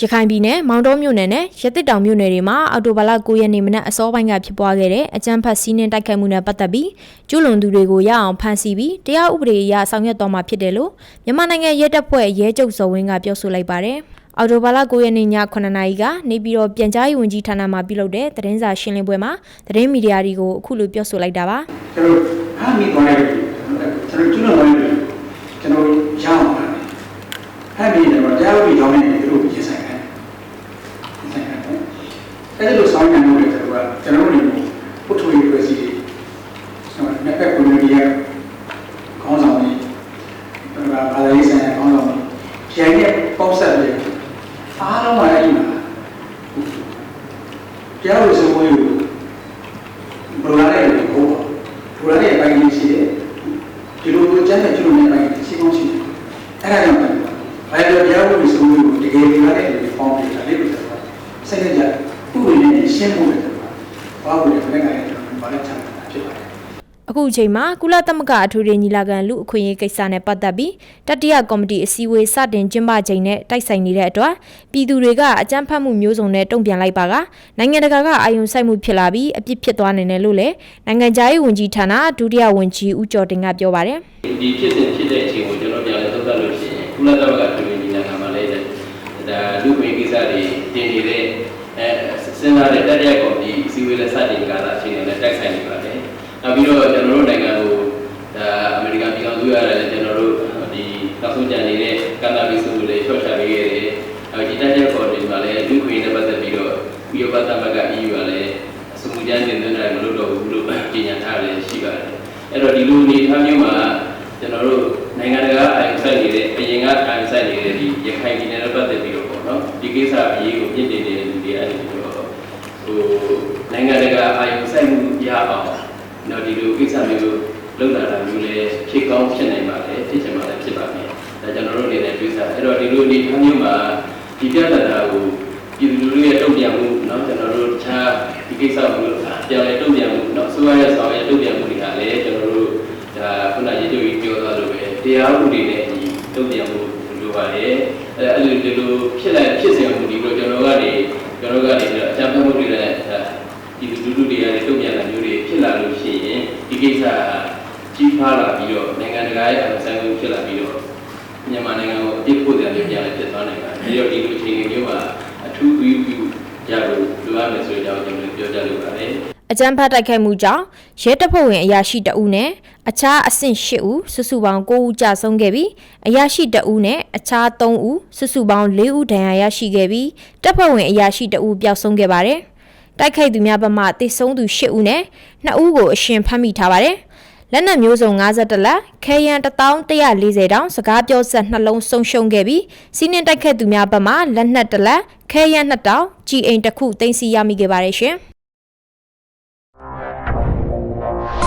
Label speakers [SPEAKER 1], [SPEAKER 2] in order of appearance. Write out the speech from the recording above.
[SPEAKER 1] ရခိုင်ပြည်နယ်မောင်တော်မြို့နယ်နဲ့ရတစ်တောင်မြို့နယ်တွေမှာအော်တိုဘာလ9ရက်နေ့မနက်အစောပိုင်းကဖြစ်ပွားခဲ့တဲ့အကြမ်းဖက်စီးနင်းတိုက်ခိုက်မှုနဲ့ပတ်သက်ပြီးကျူးလွန်သူတွေကိုရအောင်ဖမ်းဆီးပြီးတရားဥပဒေအရဆောင်ရွက်တော်မှာဖြစ်တယ်လို့မြန်မာနိုင်ငံရဲတပ်ဖွဲ့ရဲချုပ်စော်ဝင်းကပြောဆိုလိုက်ပါတယ်။အော်တိုဘာလ9ရက်နေ့ည9နာရီကနေပြီးတော့ပြန်ကြားရေးဝန်ကြီးဌာနမှပြုလုပ်တဲ့သတင်းစာရှင်းလင်းပွဲမှာသတင်းမီဒီယာတွေကိုအခုလိုပြောဆိုလိုက်တာပါ။
[SPEAKER 2] ကျွန်တော်ဖမ်းမိသွားတဲ့ကျွန်တော်ကျွလွန်သွားတဲ့ကျွန်တော်ရအောင်ပါဖမ်းမိတယ်တော့တရားဥပဒေကြောင်းနဲ့သူတို့ပြင်ဆိုင်တယ်ပြင်ဆိုင်တယ် အဲ့ဒါလို့ဆောင်းနေလို့ကျွန်တော်ကကျွန်တော်တို့ပုထုရေးဖွဲ့စည်းကျွန်တော်နှစ်ဖက်ကွန်မြူနတီရဲ့ခေါင်းဆောင်တွေကျွန်တော်ကဘာသာရေးဆိုင်ရာခေါင်းဆောင်တွေကျန်တဲ့ပေါက်ဆက်တွေအားလုံးကအဲ့ဒီမှာတရားဥပဒေစိုးမိုးရေးကိုဘယ်လိုလဲလို့ပြောပါဘယ်လိုလဲပိုင်းကြီးရှိတယ်ဒီလိုကိုကျမ်းနဲ့ကျွလို့နေပိုင်းရှိကောင်းရှိတယ်အဲ့ဒါကြောင့်ဘာလို့တရားဥပဒေစိုးမိုးရေးကိုတကယ်ကြရတဲ့လူပေါင်းနေတာလေလို့ပြောတာစိတ်ကြကြဥပဒေနဲ့ ရှင်းဖို့လည်းပြောတာဘာလို့လဲဘယ်နဲ့ကလည်းဘာလဲချမ်းသာဖြစ်ပါတယ်
[SPEAKER 1] အခုအချိန်မှာကုလသမဂ္ဂအထူးရေညီလာခံလူအခွင့်အရေးကိစ္စနဲ့ပတ်သက်ပြီးတတိယကော်မတီအစည်းအဝေးစတင်ကျင်းပချိန်နဲ့တိုက်ဆိုင်နေတဲ့အတွက်ပြည်သူတွေကအကြမ်းဖက်မှုမျိုးစုံနဲ့တုံ့ပြန်လိုက်ပါကနိုင်ငံတကာကအာရုံစိုက်မှုဖြစ်လာပြီးအပြစ်ဖြစ်သွားနိုင်တယ်လို့လည်းနိုင်ငံခြားရေးဝန်ကြီးဌာနဒုတိယဝန်ကြီးဦးကျော်တင်ကပြောပါတယ်
[SPEAKER 3] ဒီဖြစ်စဉ်ဖြစ်တဲ့အချိန်ကိုကျွန်တော်ပြန်လဲသုံးသပ်လို့ရှိရင်ကုလသမဂ္ဂပြည်ဝင်နိုင်ငံမှာလည်းဒါလူ့ခွင့်ကိစ္စတွေတင်နေတဲ့အဲစဉ်းစား တဲ့တက်ရက်ကော်မတီအစည်းအဝေးလက်စတင်ကာလအချိန်နဲ့တိုက်ဆိုင်နေပါတယ်။နောက်ပြီးတော့ကျွန်တော်တို့နိုင်ငံကိုဒါအမေရိကန်ပြည်ထောင်စုရတယ်ကျွန်တော်တို့ဒီနောက်ဆုံးကြံနေတဲ့ကန္တာဘီစုတွေချော့ချပေးခဲ့တယ်။အဲဒီတက်ရက်ကော်မတီမှာလည်းလူ့ခွင့်နဲ့ပတ်သက်ပြီးတော့ပြီးတော့ပတ်သက်မှက EU ကလည်းစမှုကြမ်းတင်သွင်းတယ်မလို့တော့ဘူးလို့ကြေညာထားတယ်ရှိပါတယ်။အဲ့တော့ဒီလိုအနေအထားမျိုးမှာကျွန်တော်တို့နိုင်ငံတကာအရင်ဆိုင်နေတဲ့အရင်ကအရင်ဆိုင်နေတဲ့ဒီရခိုင်ပြည်နယ်နဲ့ပတ်သက်ပြီးတော့ပေါ့နော်ဒီကိစ္စအရေးကိုပြစ်တင်နေတဲ့လူတွေအဲ့ဒီတော့ဟို ဟိုနိုင်ငံတကာအာရုံစိုက်မှုရအောင်နော်ဒီလိုကိစ္စမျိုးလုပ်လာတာမျိုးလည်းဖြစ်ကောင်းဖြစ်နိုင်ပါလေဖြစ်ချင်ပါလေဖြစ်ပါမယ်ဒါကျွန်တော်တို့အနေနဲ့တွေးစားအဲ့တော့ဒီလိုအနေထားမျိုးမှာဒီပြဿနာကိုပြည်သူလူထုရဲ့တုံ့ပြန်မှုနော်ကျွန်တော်တို့တခြားဒီကိစ္စကိုပြောင်းလဲတုံ့ပြန်မှုနော်ဆိုရရဆောင်ရတုံ့ပြန်မှုတွေကလည်းကျွန်တော်တို့ဒါခုနရေးတူကြီးပြောသွားလို့ပဲတရားဥပဒေနဲ့ဒီတုံ့ပြန်မှုလိုပါတယ်အဲ့အဲ့လိုဒီလိုဖြစ်လိုက်ဖြစ်စဉ်မှုဒီလိုပြော ကြီးဖားလာပြီးတော့နိုင်ငံတကာရဲ့အဆိုင်မှုဖြစ်လာပြီးတော့မြန်မာနိုင်ငံကိုအပြစ်ဖို့တယ်လို့ပြန်လည်းဖြစ်သွားနိုင်ပါတယ်ပြီးတော့ဒီလိုအခြေအနေမျိုးမှာအထူးပြီးပြီးရလို့လိုအပ်မယ်ဆိုတဲ့အကြောင်းကျွန်တော်ပြောကြလိုပါတယ်
[SPEAKER 1] အကြမ်းဖက်တိုက်ခိုက်မှုကြောင့်ရဲတပ်ဖွဲ့ဝင်အရာရှိတအုပ်နဲ့အခြားအဆင့်၈ဦးစုစုပေါင်း9ဦးကြာဆုံးခဲ့ပြီးအရာရှိတအုပ်နဲ့အခြား3ဦးစုစုပေါင်း4ဦးဒဏ်ရာရရှိခဲ့ပြီးတပ်ဖွဲ့ဝင်အရာရှိတအုပ်ပျောက်ဆုံးခဲ့ပါတယ်။တိုက်ခိုက်သူများဘက်မှတေဆုံးသူ8ဦးနဲ့2ဦးကိုအရှင်ဖမ်းမိထားပါတယ်။ လက်နက်မျိုးစုံ52လက်ခဲယံ1140တောင်စကားပြောဆက်နှလုံးဆုံးရှုံးခဲ့ပြီးစီးနှင်းတိုက်ခတ်သူများဘက်မှလက်နက်တစ်လက်ခဲယံ2တောင်ကြီအိမ်တစ်ခုတင်စီရမိခဲ့ပါတယ်ရှင်။